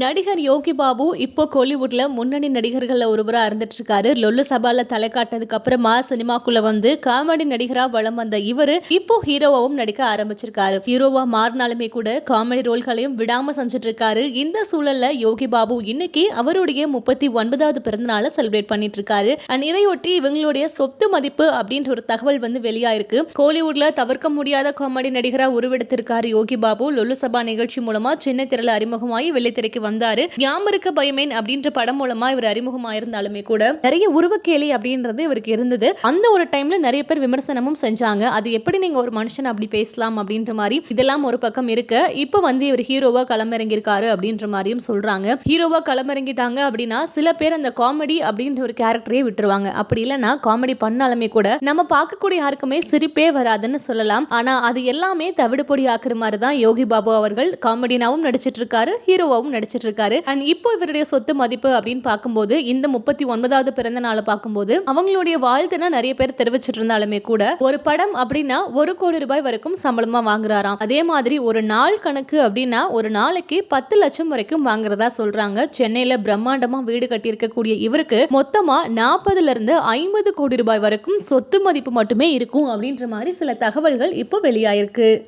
நடிகர் யோகி பாபு இப்போ கோலிவுட்ல முன்னணி நடிகர்கள்ல ஒருவரா இருந்துட்டு இருக்காரு லொல்லு சபால தலை காட்டினதுக்கு அப்புறமா சினிமாக்குள்ள வந்து காமெடி நடிகரா வலம் வந்த இவரு இப்போ ஹீரோவாவும் நடிக்க ஆரம்பிச்சிருக்காரு. ஹீரோவா மாறினாலுமே கூட காமெடி ரோல்களையும் விடாம செஞ்சுட்டு இருக்காரு இந்த சூழல்ல யோகி பாபு இன்னைக்கு அவருடைய முப்பத்தி ஒன்பதாவது பிறந்த நாளை செலிப்ரேட் பண்ணிட்டு இருக்காரு அண்ட் இதையொட்டி இவங்களுடைய சொத்து மதிப்பு அப்படின்ற ஒரு தகவல் வந்து வெளியாயிருக்கு. கோலிவுட்ல தவிர்க்க முடியாத காமெடி நடிகரா உருவெடுத்திருக்காரு யோகி பாபு. லொல்லு சபா நிகழ்ச்சி மூலமா சின்ன திரள அறிமுகமாகி வெள்ளித்திரைக்கு வந்தாரு. ஞாபக பயமேன் அப்படின்ற படம் மூலமா இவர் அறிமுகமாயிருந்தாலுமே கூட நிறைய உருவக்கேலி அப்படின்றது இவருக்கு இருந்தது. அந்த ஒரு டைம்ல நிறைய பேர் விமர்சனமும் செஞ்சாங்க. அது எப்படி நீங்க ஒரு மனுஷன் அப்படி பேசலாம் அப்படின்ற மாதிரி இதெல்லாம் ஒரு பக்கம் இருக்கு. இப்போ வந்து இவர் ஹீரோவா களமிறங்கியிருக்காரு அப்படின்ற மாதிரியும் சொல்றாங்க. ஹீரோவா களமிறங்கிட்டாங்க அப்படின்னா சில பேர் அந்த காமெடி அப்படின்ற ஒரு கேரக்டரே விட்டுருவாங்க. அப்படி இல்லைன்னா காமெடி பண்ணாலுமே கூட நம்ம பார்க்கக்கூடிய யாருக்குமே சிரிப்பே வராதுன்னு சொல்லலாம். ஆனா அது எல்லாமே தவிடுபொடி ஆக்குற மாதிரி தான் யோகி பாபு அவர்கள் காமெடினாவும் நடிச்சிட்டு இருக்காரு ஹீரோவாவும் நடிச்சிட்டு இருக்காரு அண்ட் இப்போ இவருடைய சொத்து மதிப்பு அப்படின்னு பார்க்கும்போது இந்த முப்பத்தி ஒன்பதாவது பிறந்த நாளை பார்க்கும்போது அவங்களுடைய வாழ்த்துனா நிறைய பேர் தெரிவிச்சிட்டு இருந்தாலுமே கூட ஒரு படம் அப்படின்னா ஒரு கோடி ரூபாய் வரைக்கும் சம்பளமா வாங்குறாராம். அதே மாதிரி ஒரு நாள் கணக்கு அப்படின்னா ஒரு நாளைக்கு பத்து லட்சம் வரைக்கும் வாங்குறதா சொல்றாங்க. சென்னையில பிரம்மாண்டமா வீடு கட்டி இருக்கக்கூடிய இவருக்கு மொத்தமா நாற்பதுல இருந்து ஐம்பது கோடி ரூபாய் வரைக்கும் சொத்து மதிப்பு மட்டுமே இருக்கும் அப்படின்ற மாதிரி சில தகவல்கள் இப்போ வெளியாயிருக்கு.